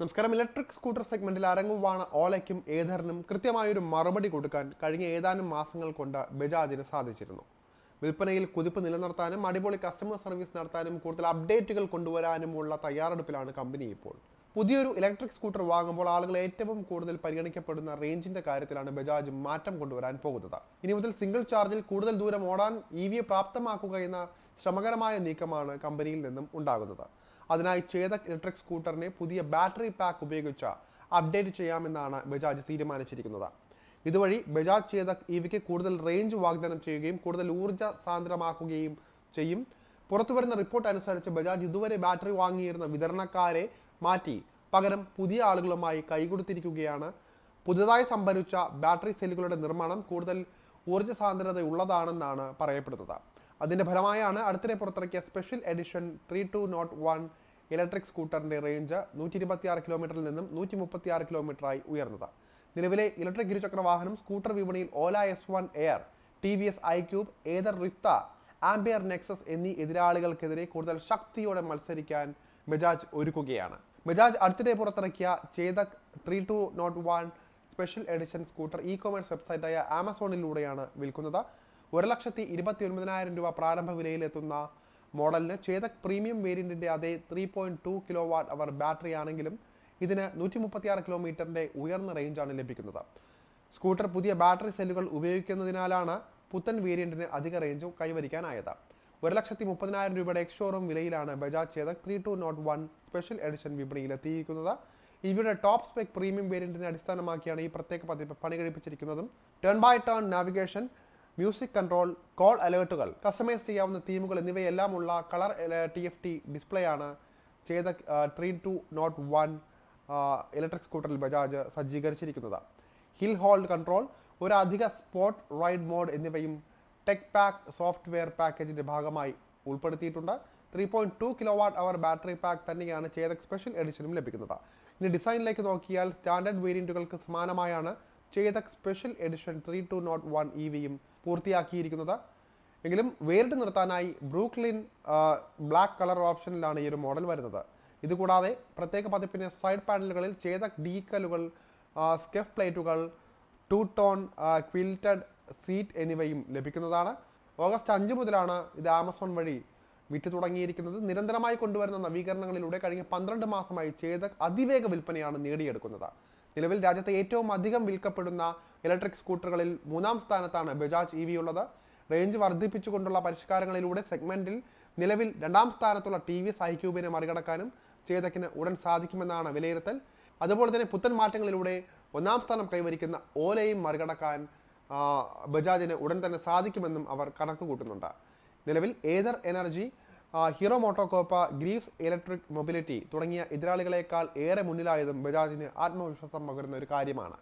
നമസ്കാരം. Electric scooter സെഗ്മെന്റിൽ അരങ്ങുവാണ് ഓലയ്ക്കും ഏതറിനും കൃത്യമായൊരു മറുപടി കൊടുക്കാൻ കഴിഞ്ഞ ഏതാനും മാസങ്ങൾ കൊണ്ട് ബജാജിന് സാധിച്ചിരുന്നു. വിൽപ്പനയിൽ കുതിപ്പ് നിലനിർത്താനും അടിപൊളി കസ്റ്റമർ സർവീസ് നടത്താനും കൂടുതൽ അപ്ഡേറ്റുകൾ കൊണ്ടുവരാനുമുള്ള തയ്യാറെടുപ്പിലാണ് കമ്പനി ഇപ്പോൾ. പുതിയൊരു ഇലക്ട്രിക് സ്കൂട്ടർ വാങ്ങുമ്പോൾ ആളുകൾ ഏറ്റവും കൂടുതൽ പരിഗണിക്കപ്പെടുന്ന റേഞ്ചിന്റെ കാര്യത്തിലാണ് ബജാജ് മാറ്റം കൊണ്ടുവരാൻ പോകുന്നത്. ഇനി മുതൽ സിംഗിൾ ചാർജിൽ കൂടുതൽ ദൂരം ഓടാൻ ഇ വിയെ പ്രാപ്തമാക്കുക എന്ന ശ്രമകരമായ നീക്കമാണ് കമ്പനിയിൽ നിന്നും ഉണ്ടാകുന്നത്. അതിനായി ചേതക് ഇലക്ട്രിക് സ്കൂട്ടറിനെ പുതിയ ബാറ്ററി പാക്ക് ഉപയോഗിച്ച് അപ്ഡേറ്റ് ചെയ്യാമെന്നാണ് ബജാജ് തീരുമാനിച്ചിരിക്കുന്നത്. ഇതുവഴി ബജാജ് ചേതക് ഇവയ്ക്ക് കൂടുതൽ റേഞ്ച് വാഗ്ദാനം ചെയ്യുകയും കൂടുതൽ ഊർജ സാന്ദ്രമാക്കുകയും ചെയ്യും. പുറത്തുവരുന്ന റിപ്പോർട്ട് അനുസരിച്ച് ബജാജ് ഇതുവരെ ബാറ്ററി വാങ്ങിയിരുന്ന വിതരണക്കാരെ മാറ്റി പകരം പുതിയ ആളുകളുമായി കൈകൊടുത്തിരിക്കുകയാണ്. പുതുതായി സംഭരിച്ച ബാറ്ററി സെല്ലുകളുടെ നിർമ്മാണം കൂടുതൽ ഊർജ സാന്ദ്രത ഉള്ളതാണെന്നാണ് പറയപ്പെടുന്നത്. അതിന്റെ ഫലമായാണ് അടുത്തിടെ പുറത്തിറക്കിയ special edition three two nought one electric സ്കൂട്ടറിന്റെ range നൂറ്റി ഇരുപത്തിയാറ് കിലോമീറ്ററിൽ നിന്നും നൂറ്റി മുപ്പത്തിയാറ് കിലോമീറ്ററായി ഉയർന്നത്. നിലവിലെ ഇലക്ട്രിക് ഇരുചക്ര വാഹനം സ്കൂട്ടർ വിപണിയിൽ Ola S one air T V S iQube Ather Rizta Ampere Nexus എന്നീ എതിരാളികൾക്കെതിരെ കൂടുതൽ ശക്തിയോടെ മത്സരിക്കാൻ ബജാജ് ഒരുക്കുകയാണ്. ബജാജ് അടുത്തിടെ പുറത്തിറക്കിയ Chetak three two nought one special edition scooter e commerce വെബ്സൈറ്റായ ആമസോണിലൂടെയാണ് വിൽക്കുന്നത്. ഒരു ലക്ഷത്തി ഇരുപത്തി ഒൻപതിനായിരം രൂപ പ്രാരംഭ വിലയിലെത്തുന്ന മോഡലിന് ചേതക് പ്രീമിയം വേരിയന്റിന്റെ അതേ three point two kilowatt hour battery ആണെങ്കിലും ഇതിന് നൂറ്റി മുപ്പത്തിയാറ് കിലോമീറ്ററിന്റെ ഉയർന്ന റേഞ്ചാണ് ലഭിക്കുന്നത്. സ്കൂട്ടർ പുതിയ ബാറ്ററി സെല്ലുകൾ ഉപയോഗിക്കുന്നതിനാലാണ് പുത്തൻ വേരിയന്റിന് അധിക റേഞ്ച് കൈവരിക്കാനായത്. ഒരു ലക്ഷത്തി മുപ്പതിനായിരം രൂപയുടെ ex showroom വിലയിലാണ് Bajaj Chetak three two nought one special edition വിപണിയിൽ എത്തിയിരിക്കുന്നത് ഇവയുടെ ടോപ്പ് സ്പെക് പ്രീമിയം വേരിയന്റിനെ അടിസ്ഥാനമാക്കിയാണ് ഈ പ്രത്യേക പതിപ്പ് പണി കഴിപ്പിച്ചിരിക്കുന്നതും turn by turn navigation music control call അലേർട്ടുകൾ customise ചെയ്യാവുന്ന തീമുകൾ എന്നിവയെല്ലാം ഉള്ള colour T F T display ആണ് ചെയ്ത three two nought one electric സ്കൂട്ടറിൽ ബജാജ് സജ്ജീകരിച്ചിരിക്കുന്നത്. ഹിൽ ഹോൾഡ് കൺട്രോൾ ഒരു അധിക സ്പോട്ട് റൈഡ് മോഡ് എന്നിവയും ടെക് പാക്ക് സോഫ്റ്റ്വെയർ പാക്കേജിന്റെ ഭാഗമായി ഉൾപ്പെടുത്തിയിട്ടുണ്ട്. Three point two kilowatt hour battery pack തന്നെയാണ് ചേതക് സ്പെഷ്യൽ എഡിഷനും ലഭിക്കുന്നത്. ഇനി ഡിസൈനിലേക്ക് നോക്കിയാൽ സ്റ്റാൻഡേർഡ് വേരിയന്റുകൾക്ക് സമാനമായാണ് Chetak special edition three two nought one E വിയും പൂർത്തിയാക്കിയിരിക്കുന്നത്. എങ്കിലും വേറിട്ട് നിർത്താനായി ബ്രൂക്ലിൻ ബ്ലാക്ക് കളർ ഓപ്ഷനിലാണ് ഈ ഒരു മോഡൽ വരുന്നത്. ഇതുകൂടാതെ പ്രത്യേക പതിപ്പിന് സൈഡ് പാനലുകളിൽ ചേതക് ഡീക്കലുകൾ സ്കെഫ് പ്ലേറ്റുകൾ ടു ടോൺ ക്വിൽറ്റഡ് സീറ്റ് എന്നിവയും ലഭിക്കുന്നതാണ്. ഓഗസ്റ്റ് അഞ്ച് മുതലാണ് ഇത് ആമസോൺ വഴി വിറ്റ് തുടങ്ങിയിരിക്കുന്നത്. നിരന്തരമായി കൊണ്ടുവരുന്ന നവീകരണങ്ങളിലൂടെ കഴിഞ്ഞ പന്ത്രണ്ട് മാസമായി ചേതക് അതിവേഗ വിൽപ്പനയാണ് നേടിയെടുക്കുന്നത്. നിലവിൽ രാജ്യത്തെ ഏറ്റവും അധികം വിൽക്കപ്പെടുന്ന ഇലക്ട്രിക് സ്കൂട്ടറുകളിൽ മൂന്നാം സ്ഥാനത്താണ് ബജാജ് ഇ വി ഉള്ളത്. റേഞ്ച് വർദ്ധിപ്പിച്ചുകൊണ്ടുള്ള പരിഷ്കാരങ്ങളിലൂടെ സെഗ്മെന്റിൽ നിലവിൽ രണ്ടാം സ്ഥാനത്തുള്ള ടി വി എസ് മറികടക്കാനും ചേതക്കിന് ഉടൻ സാധിക്കുമെന്നാണ് വിലയിരുത്തൽ. അതുപോലെ തന്നെ പുത്തൻ മാറ്റങ്ങളിലൂടെ ഒന്നാം സ്ഥാനം കൈവരിക്കുന്ന ഓലയും മറികടക്കാൻ ബജാജിന് ഉടൻ തന്നെ സാധിക്കുമെന്നും അവർ കണക്ക് കൂട്ടുന്നുണ്ട് നിലവിൽ Ather energy Hero MotoCorp Greaves electric mobility തുടങ്ങിയ എതിരാളികളെക്കാൾ ഏറെ മുന്നിലായതും ബജാജിന് ആത്മവിശ്വാസം പകരുന്ന ഒരു കാര്യമാണ്.